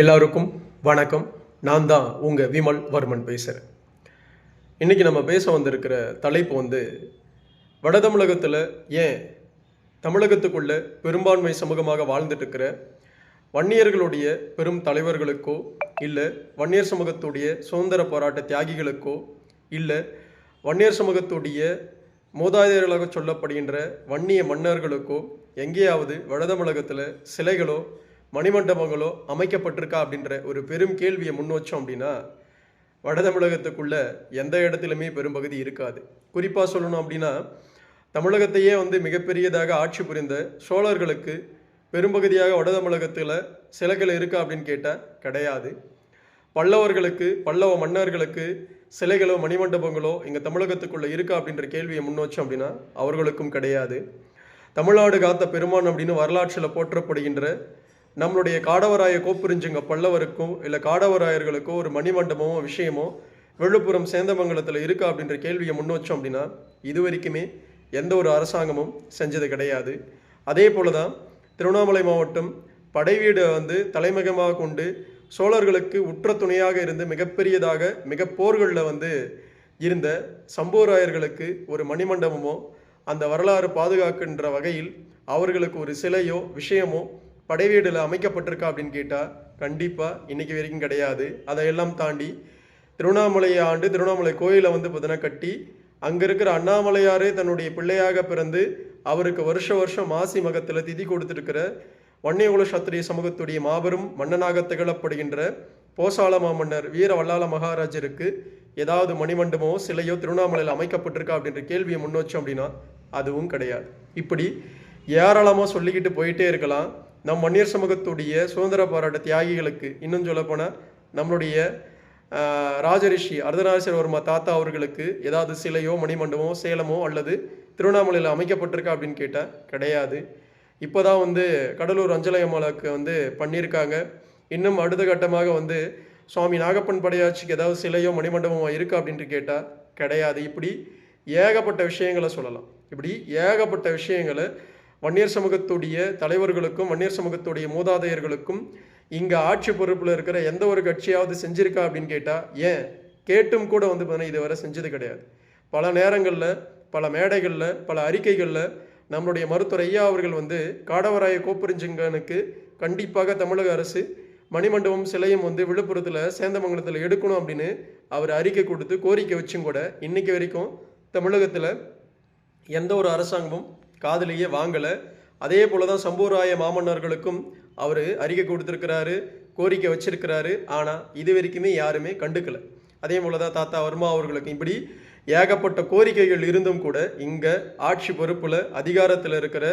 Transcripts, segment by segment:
எல்லாருக்கும் வணக்கம். நான் தான் உங்கள் விமல் வர்மன் பேசுகிறேன் இன்றைக்கி நம்ம பேச வந்திருக்கிற தலைப்பு வந்து வட தமிழகத்தில் ஏன் தமிழகத்துக்குள்ள பெரும்பான்மை சமூகமாக வாழ்ந்துட்டுருக்கிற வன்னியர்களுடைய பெரும் தலைவர்களுக்கோ இல்லை வன்னியர் சமூகத்துடைய சுதந்திர போராட்ட தியாகிகளுக்கோ இல்லை வன்னியர் சமூகத்துடைய மூதாதையர்களாக சொல்லப்படுகின்ற வன்னிய மன்னர்களுக்கோ எங்கேயாவது வட தமிழகத்தில் சிலைகளோ மணிமண்டபங்களோ அமைக்கப்பட்டிருக்கா அப்படின்ற ஒரு பெரும் கேள்வியை முன் வச்சோம் அப்படின்னா வட தமிழகத்துக்குள்ள எந்த இடத்துலையுமே பெரும்பகுதி இருக்காது. குறிப்பாக சொல்லணும் அப்படின்னா தமிழகத்தையே வந்து மிகப்பெரியதாக ஆட்சி புரிந்த சோழர்களுக்கு பெரும்பகுதியாக வட தமிழகத்தில் சிலைகள் இருக்கா அப்படின்னு கேட்டால் கிடையாது. பல்லவர்களுக்கு பல்லவ மன்னர்களுக்கு சிலைகளோ மணிமண்டபங்களோ இங்கே தமிழகத்துக்குள்ளே இருக்கா அப்படின்ற கேள்வியை முன் வச்சோம் அப்படின்னா அவர்களுக்கும் கிடையாது. தமிழ்நாடு காத்த பெருமான் அப்படின்னு வரலாற்றில் போற்றப்படுகின்ற நம்மளுடைய காடவராய கோப்புரிஞ்சுங்க பல்லவருக்கும் இல்லை காடவராயர்களுக்கோ ஒரு மணிமண்டபமோ விஷயமோ விழுப்புரம் சேந்தமங்கலத்தில் இருக்கா அப்படின்ற கேள்வியை முன்னோச்சோம் அப்படின்னா இது வரைக்குமே எந்த ஒரு அரசாங்கமும் செஞ்சது கிடையாது. அதே போல தான் திருவண்ணாமலை மாவட்டம் படைவீடு வந்து தலைமையகமாக கொண்டு சோழர்களுக்கு உற்ற துணையாக இருந்து மிகப்பெரியதாக மிக போர்களில் வந்து இருந்த சம்போராயர்களுக்கு ஒரு மணிமண்டபமோ அந்த வரலாறு பாதுகாக்கின்ற வகையில் அவர்களுக்கு ஒரு சிலையோ விஷயமோ படைவீடில் அமைக்கப்பட்டிருக்கா அப்படின்னு கேட்டால் கண்டிப்பாக இன்றைக்கி வரைக்கும் கிடையாது. அதையெல்லாம் தாண்டி திருவண்ணாமலை ஆண்டு திருவண்ணாமலை கோயிலை வந்து பார்த்தீங்கன்னா கட்டி அங்கே இருக்கிற அண்ணாமலையாரே தன்னுடைய பிள்ளையாக பிறந்து அவருக்கு வருஷ வருஷம் மாசி மகத்தில் திதி கொடுத்துருக்கிற வன்னியகுல சத்திரிய சமூகத்துடைய மாபெரும் மன்னனாக திகழப்படுகின்ற போசால மாமன்னர் வீர வல்லால மகாராஜருக்கு ஏதாவது மணிமண்டபமோ சிலையோ திருவண்ணாமலையில் அமைக்கப்பட்டிருக்கா அப்படின்ற கேள்வியை முன்னோச்சோம் அப்படின்னா அதுவும் கிடையாது. இப்படி ஏராளமாக சொல்லிக்கிட்டு போயிட்டே இருக்கலாம். நம் மன்னியர் சமூகத்துடைய சுதந்திர போராட்ட தியாகிகளுக்கு இன்னும் சொல்லப்போனால் நம்மளுடைய ராஜரிஷி ராஜரிஷி அர்த்தநாரீஸ்வரவர்மா தாத்தா அவர்களுக்கு ஏதாவது சிலையோ மணிமண்டபமோ சேலமோ அல்லது திருவண்ணாமலையில் அமைக்கப்பட்டிருக்கா அப்படின்னு கேட்டால் கிடையாது. இப்போ தான் வந்து கடலூர் அஞ்சலயமாலாக்கு வந்து பண்ணியிருக்காங்க. இன்னும் அடுத்த கட்டமாக வந்து சுவாமி நாகப்பன் படையாட்சிக்கு ஏதாவது சிலையோ மணிமண்டபமோ இருக்கா அப்படின்ட்டு கேட்டால் கிடையாது. இப்படி ஏகப்பட்ட விஷயங்களை சொல்லலாம். இப்படி ஏகப்பட்ட விஷயங்களை வன்னியர் சமூகத்துடைய தலைவர்களுக்கும் வன்னியர் சமூகத்துடைய மூதாதையர்களுக்கும் இங்கே ஆட்சி பொறுப்பில் இருக்கிற எந்த ஒரு கட்சியாவது செஞ்சுருக்கா அப்படின்னு கேட்டால் ஏன்? கேட்டும் கூட வந்து பார்த்தீங்கன்னா இதுவரை செஞ்சது கிடையாது. பல நேரங்களில் பல மேடைகளில் பல அறிக்கைகளில் நம்மளுடைய மருத்துவர் ஐயா அவர்கள் வந்து காடவராய கோப்பரிஞ்சிங்கனுக்கு கண்டிப்பாக தமிழக அரசு மணிமண்டபம் சிலையும் வந்து விழுப்புரத்தில் சேந்தமங்கலத்தில் எடுக்கணும் அப்படின்னு அவர் அறிக்கை கொடுத்து கோரிக்கை வச்சும் கூட இன்றைக்கி வரைக்கும் தமிழகத்தில் எந்த ஒரு அரசாங்கமும் காதலியே வாங்கலை. அதே போல தான் சம்பூராய மாமன்னர்களுக்கும் அவர் அறிக்கை கொடுத்துருக்கிறாரு கோரிக்கை வச்சிருக்கிறாரு. ஆனால் இது வரைக்குமே யாருமே கண்டுக்கல. அதே போல தான் தாத்தா வர்மா அவர்களுக்கு இப்படி ஏகப்பட்ட கோரிக்கைகள் இருந்தும் கூட இங்கே ஆட்சி பொறுப்பில் அதிகாரத்தில் இருக்கிற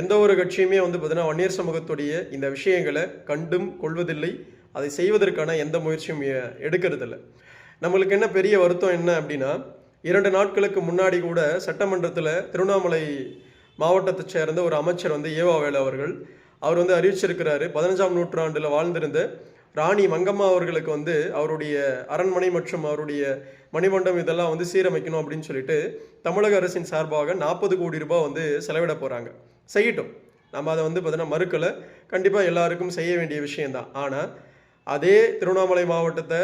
எந்த ஒரு கட்சியுமே வந்து பார்த்தீங்கன்னா வன்னியர் சமூகத்துடைய இந்த விஷயங்களை கண்டும் கொள்வதில்லை. அதை செய்வதற்கான எந்த முயற்சியும் எடுக்கிறதில்ல. நம்மளுக்கு என்ன பெரிய வருத்தம் என்ன அப்படின்னா இரண்டு நாட்களுக்கு முன்னாடி கூட சட்டமன்றத்தில் திருவண்ணாமலை மாவட்டத்தைச் சேர்ந்த ஒரு அமைச்சர் வந்து ஏவாவேலு அவர்கள். அவர் வந்து அறிவிச்சிருக்கிறாரு பதினஞ்சாம் நூற்றாண்டில் வாழ்ந்திருந்த ராணி மங்கம்மா அவர்களுக்கு வந்து அவருடைய அரண்மனை மற்றும் அவருடைய மணிமண்டபம் இதெல்லாம் வந்து சீரமைக்கணும் அப்படின்னு சொல்லிட்டு தமிழக அரசின் சார்பாக நாற்பது கோடி ரூபாய் வந்து செலவிட போகிறாங்க செய்யட்டும். நம்ம அதை வந்து பார்த்தீங்கன்னா மறுக்கலை. கண்டிப்பாக எல்லாருக்கும் செய்ய வேண்டிய விஷயந்தான் ஆனால் அதே திருவண்ணாமலை மாவட்டத்தை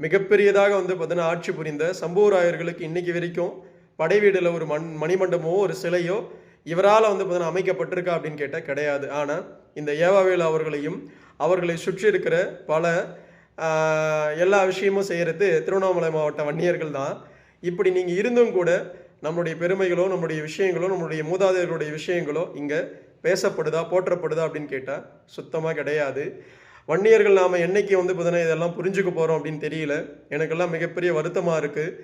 மிகப்பெரியதாக வந்து பார்த்தீங்கன்னா ஆட்சி புரிந்த சம்பூராயர்களுக்கு இன்றைக்கி வரைக்கும் படை வீடில் ஒரு மண் மணிமண்டபமோ ஒரு சிலையோ இவரால் வந்து பார்த்தீங்கன்னா அமைக்கப்பட்டிருக்கா அப்படின்னு கேட்டால் கிடையாது. ஆனால் இந்த ஏவாவேலு அவர்களையும் அவர்களை சுற்றி இருக்கிற பல எல்லா விஷயமும் செய்கிறது திருவண்ணாமலை மாவட்ட வன்னியர்கள் தான். இப்படி நீங்கள் இருந்தும் கூட நம்மளுடைய பெருமைகளோ நம்மளுடைய விஷயங்களோ நம்மளுடைய மூதாதையர்களுடைய விஷயங்களோ இங்கே பேசப்படுதா போற்றப்படுதா அப்படின்னு கேட்டால் சுத்தமாக கிடையாது. வன்னியர்கள் நாம் என்னைக்கு வந்து பார்த்தீங்கன்னா இதெல்லாம் புரிஞ்சுக்க போகிறோம் அப்படின்னு தெரியல. எனக்கெல்லாம் மிகப்பெரிய வருத்தமாக இருக்குது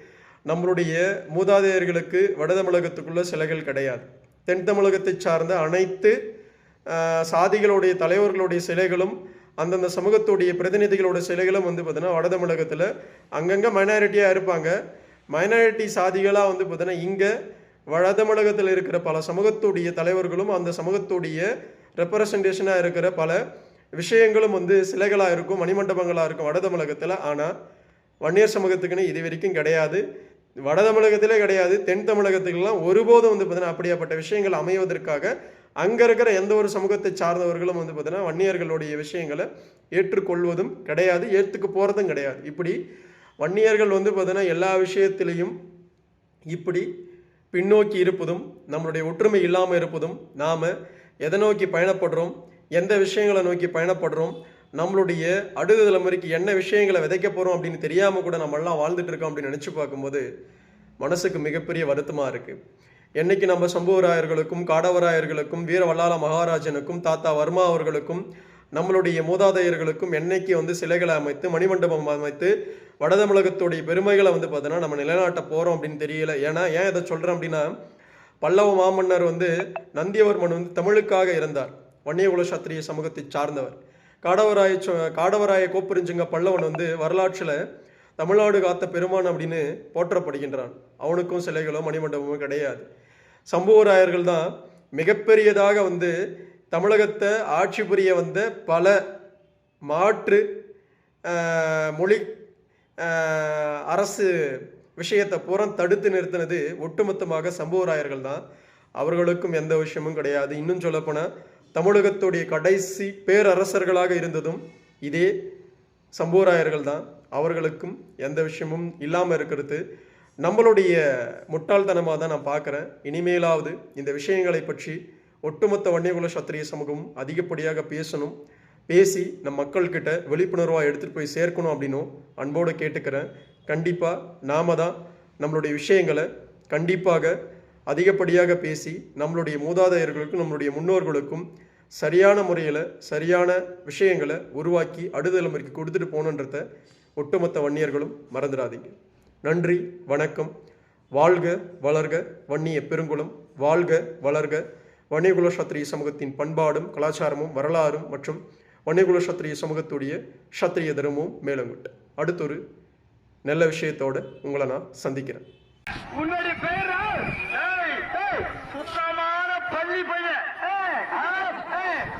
நம்மளுடைய மூதாதையர்களுக்கு வடதமிழகத்துக்குள்ளே சிலைகள் கிடையாது. தென் தமிழகத்தை சார்ந்த அனைத்து சாதிகளுடைய தலைவர்களுடைய சிலைகளும் அந்தந்த சமூகத்துடைய பிரதிநிதிகளோட சிலைகளும் வந்து பார்த்தீங்கன்னா வட தமிழகத்தில் அங்கங்கே மைனாரிட்டியாக இருப்பாங்க. மைனாரிட்டி சாதிகளாக வந்து பார்த்தீங்கன்னா இங்கே வட தமிழகத்தில் இருக்கிற பல சமூகத்துடைய தலைவர்களும் அந்த சமூகத்துடைய ரெப்ரசன்டேஷனாக இருக்கிற பல விஷயங்களும் வந்து சிலைகளாக இருக்கும் மணிமண்டபங்களாக இருக்கும் வட தமிழகத்தில். ஆனால் வன்னியர் சமூகத்துக்குன்னு இது வரைக்கும் கிடையாது. வட தமிழகத்திலே கிடையாது தென் தமிழகத்துக்கெல்லாம் ஒருபோதும் வந்து பார்த்தீங்கன்னா அப்படியாப்பட்ட விஷயங்கள் அமைவதற்காக அங்கே இருக்கிற எந்த ஒரு சமூகத்தை சார்ந்தவர்களும் வந்து பார்த்தீங்கன்னா வன்னியர்களுடைய விஷயங்களை ஏற்றுக்கொள்வதும் கிடையாது ஏற்றுக்கு போகிறதும் கிடையாது. இப்படி வன்னியர்கள் வந்து பார்த்தீங்கன்னா எல்லா விஷயத்திலையும் இப்படி பின்னோக்கி இருப்பதும் நம்மளுடைய ஒற்றுமை இல்லாமல் இருப்பதும் நாம் எதை நோக்கி பயணப்படுறோம் எந்த விஷயங்களை நோக்கி பயணப்படுறோம் நம்மளுடைய அடுத்த தலைமுறைக்கு என்ன விஷயங்களை விதைக்க போகிறோம் அப்படின்னு தெரியாமல் கூட நம்ம வாழ்ந்துட்டு இருக்கோம் அப்படின்னு நினச்சி பார்க்கும்போது மனசுக்கு மிகப்பெரிய வருத்தமாக இருக்குது என்னைக்கு நம்ம சம்புவராயர்களுக்கும் காடவராயர்களுக்கும் வீர வல்லால மகாராஜனுக்கும் தாத்தா வர்மா அவர்களுக்கும் நம்மளுடைய மூதாதையர்களுக்கும் என்னைக்கு வந்து சிலைகளை அமைத்து மணிமண்டபம் அமைத்து வட தமிழகத்துடைய பெருமைகளை வந்து பார்த்தோன்னா நம்ம நிலைநாட்ட போகிறோம் அப்படின்னு தெரியல. ஏன்னா ஏன் இதை சொல்கிறேன் அப்படின்னா பல்லவ மாமன்னர் வந்து நந்தியவர்மன் வந்து தமிழுக்காக இருந்தார் வன்னியகுல சத்திரிய சமூகத்தை சார்ந்தவர். காடவராய சோ காடவராய கோப்பெருஞ்சிங்க பல்லவன் வந்து வரலாற்றில் தமிழ்நாடு காத்த பெருமான் அப்படின்னு போற்றப்படுகின்றான். அவனுக்கும் சிலைகளோ மணிமண்டபமோ கிடையாது. சம்புவராயர்கள் தான் மிகப்பெரியதாக வந்து தமிழகத்தை ஆட்சி புரிய வந்த பல மாற்று மொழி அரசு விஷயத்தை பூரா தடுத்து நிறுத்தினது ஒட்டுமொத்தமாக சம்புவராயர்கள் தான். அவர்களுக்கும் எந்த விஷயமும் கிடையாது. இன்னும் சொல்லப்போனால் தமிழகத்துடைய கடைசி பேரரசர்களாக இருந்ததும் இதே சம்போராயர்கள் தான் அவர்களுக்கும் எந்த விஷயமும் இல்லாமல் இருக்கிறது. நம்மளுடைய முட்டாள்தனமாக தான் நான் பார்க்குறேன். இனிமேலாவது இந்த விஷயங்களை பற்றி ஒட்டுமொத்த வன்னியகுல சத்திரிய சமூகமும் அதிகப்படியாக பேசணும். பேசி நம் மக்கள்கிட்ட விழிப்புணர்வாக எடுத்துகிட்டு போய் சேர்க்கணும் அப்படின்னும் அன்போடு கேட்டுக்கிறேன். கண்டிப்பாக நாம தான் நம்மளுடைய விஷயங்களை கண்டிப்பாக அதிகப்படியாக பேசி நம்மளுடைய மூதாதையர்களுக்கும் நம்மளுடைய முன்னோர்களுக்கும் சரியான முறையில் சரியான விஷயங்களை உருவாக்கி அடுதலைமுறைக்கு கொடுத்துட்டு போகணுன்றத ஒட்டுமொத்த வன்னியர்களும் மறந்துடாதீங்க. நன்றி வணக்கம். வாழ்க வளர்க வன்னிய பெருங்குளம். வாழ்க வளர்க வன்னியகுல சத்திரிய சமூகத்தின் பண்பாடும் கலாச்சாரமும் வரலாறும் மற்றும் வன்னியகுல சத்திரிய சமூகத்துடைய சத்திரிய தர்மமும் மேலங்கிட்ட. அடுத்தொரு நல்ல விஷயத்தோட உங்களை நான் சந்திக்கிறேன். உன்னுடைய சுத்தமான பள்ளி பையன்.